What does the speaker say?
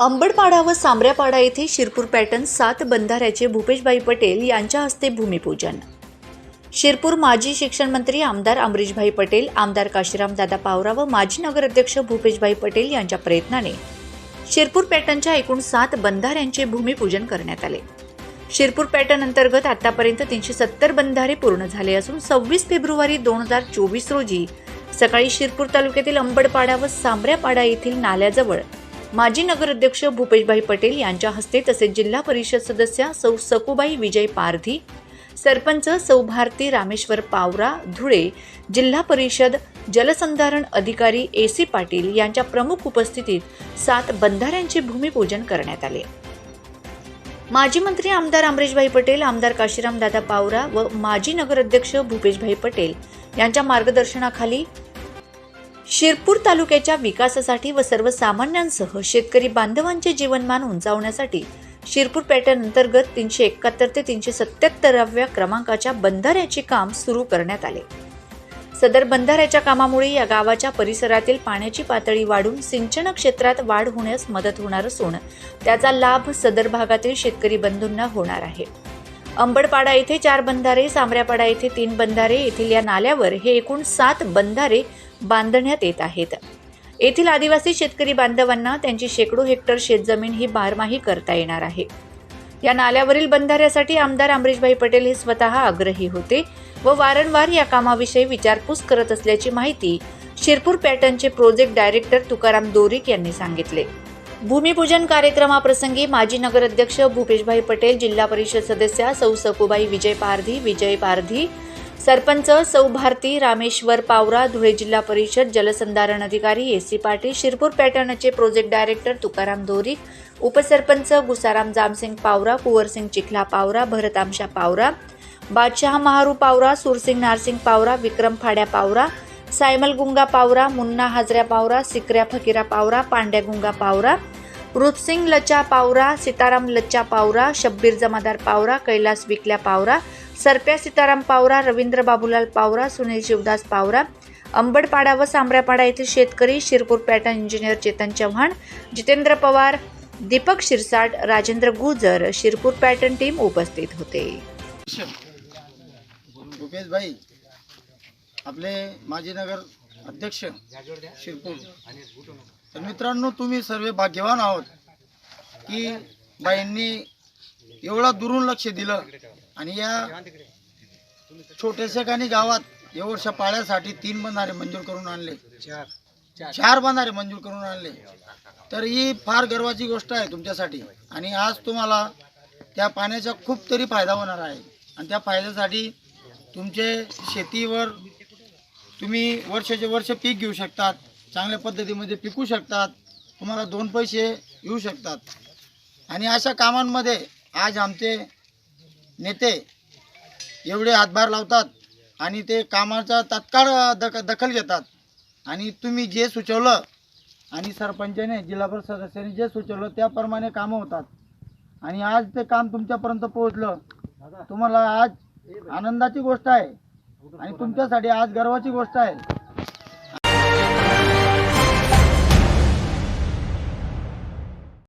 अंबडपाडा व सांबऱ्यापाडा येथे शिरपूर पॅटर्न सात बंधाऱ्याचे भूपेशभाई पटेल यांच्या हस्ते भूमिपूजन. शिरपूर माजी शिक्षण मंत्री आमदार अमरीशभाई पटेल आमदार काशीराम दादा पावरा व माजी नगराध्यक्ष भूपेशभाई पटेल यांच्या प्रयत्नाने शिरपूर पॅटर्नच्या एकूण सात बंधाऱ्यांचे भूमिपूजन करण्यात आले. शिरपूर पॅटर्न अंतर्गत आतापर्यंत तीनशे सत्तर बंधारे पूर्ण झाले असून सव्वीस फेब्रुवारी दोन हजार चोवीस रोजी सकाळी शिरपूर तालुक्यातील अंबडपाडा व सांबऱ्यापाडा येथील नाल्याजवळ माजी नगराध्यक्ष भूपेशभाई पटेल यांच्या हस्ते तसेच जिल्हा परिषद सदस्या सौ सकुबाई विजय पारधी सरपंच सौ भारती रामेश्वर पावरा धुळे जिल्हा परिषद जलसंधारण अधिकारी ए सी पाटील यांच्या प्रमुख उपस्थितीत सात बंधाऱ्यांचे भूमिपूजन करण्यात आले. माजी मंत्री आमदार अमरेशभाई पटेल आमदार काशीराम दादा पावरा व माजी नगराध्यक्ष भूपेशभाई पटेल यांच्या मार्गदर्शनाखाली शिरपूर तालुक्याच्या विकासासाठी व सर्वसामान्यांसह शेतकरी बांधवांचे जीवनमान उंचावण्यासाठी शिरपूर पॅटर्न अंतर्गत तीनशे एकाहत्तर ते तीनशे सत्याहत्तराव्या क्रमांकाच्या बंधाऱ्याचे काम सुरू करण्यात आले. सदर बंधाऱ्याच्या कामामुळे या गावाच्या परिसरातील पाण्याची पातळी वाढून सिंचन क्षेत्रात वाढ होण्यास मदत होणार असून त्याचा लाभ सदर भागातील शेतकरी बंधूंना होणार आहे. अंबडपाडा येथे चार बंधारे सांबऱ्यापाडा येथे तीन बंधारे येथील या नाल्यावर हे एकूण सात बंधारे बांधण्यात येत आहेत. येथील आदिवासी शेतकरी बांधवांना त्यांची शेकडो हेक्टर शेतजमीन ही बारमाही करता येणार आहे. या नाल्यावरील बंधाऱ्यासाठी आमदार अमरीशभाई पटेल हे स्वतः आग्रही होते व वारंवार या कामाविषयी विचारपूस करत असल्याची माहिती शिरपूर पॅटर्नचे प्रोजेक्ट डायरेक्टर तुकाराम दोरिक यांनी सांगितले. भूमिपूजन कार्यक्रमाप्रसंगी माजी नगराध्यक्ष भूपेशभाई पटेल जिल्हा परिषद सदस्या सौ सकुबाई विजय पारधी विजय पारधी सरपंच सौ भारती रामेश्वर पावरा धुळे जिल्हा परिषद जलसंधारण अधिकारी ए सी पाटील शिरपूर पॅटर्नचे प्रोजेक्ट डायरेक्टर तुकाराम दोरिक उपसरपंच गुसाराम जामसिंग पावरा कुवरसिंग चिखला पावरा भरतामशा पावरा बादशहा महारू पावरा सुरसिंग नारसिंग पावरा विक्रम फाड्या पावरा सायमल गुंगा पावरा मुन्ना हाजऱ्या पावरा सिकऱ्या फकीरा पावरा पांड्या गुंगा पावरा रूपसिंग लच्चा पावरा सीताराम लच्चा पावरा शब्बीर जमादार पावरा कैलास विकल्या पावरा सरप्या सीताराम पावरा रवींद्र बाबूलाल पावरा सुनील शिवदास पावरा अंबडपाडा व सांबऱ्यापाडा येथील शेतकरी Shirpur pattern engineer Chetan Chavan Jitendra Pawar Deepak Shirsat Rajendra Gujar Shirpur pattern team उपस्थित होते. भाई आपले माजी नगर अध्यक्ष शिरपूर. तर मित्रांनो तुम्ही सर्व भाग्यवान आहोत की बाईंनी एवढा दुरून लक्ष दिलं आणि या छोट्याशा काही गावात एवढ्या पाळ्यासाठी तीन बंधारे मंजूर करून आणले. चार बंधारे मंजूर करून आणले. तर ही फार गर्वाची गोष्ट आहे तुमच्यासाठी. आणि आज तुम्हाला त्या पाण्याचा खूप तरी फायदा होणार आहे. आणि त्या फायद्यासाठी तुमचे शेतीवर तुम्ही वर्षाचे वर्ष पीक घेऊ शकतात चांगल्या पद्धतीमध्ये पिकू शकतात तुम्हाला दोन पैसे येऊ शकतात. आणि अशा कामांमध्ये आज आमचे नेते एवढे हातभार लावतात आणि ते कामाचा तात्काळ दख दखल घेतात. आणि तुम्ही जे सुचवलं आणि सरपंचाने जिल्हा परिषद सदस्याने जे सुचवलं त्याप्रमाणे कामं होतात. आणि आज ते काम तुमच्यापर्यंत पोहोचलं. तुम्हाला आज आनंदाची गोष्ट आहे. आणि तुमच्यासाठी आज गर्वाची गोष्ट आहे.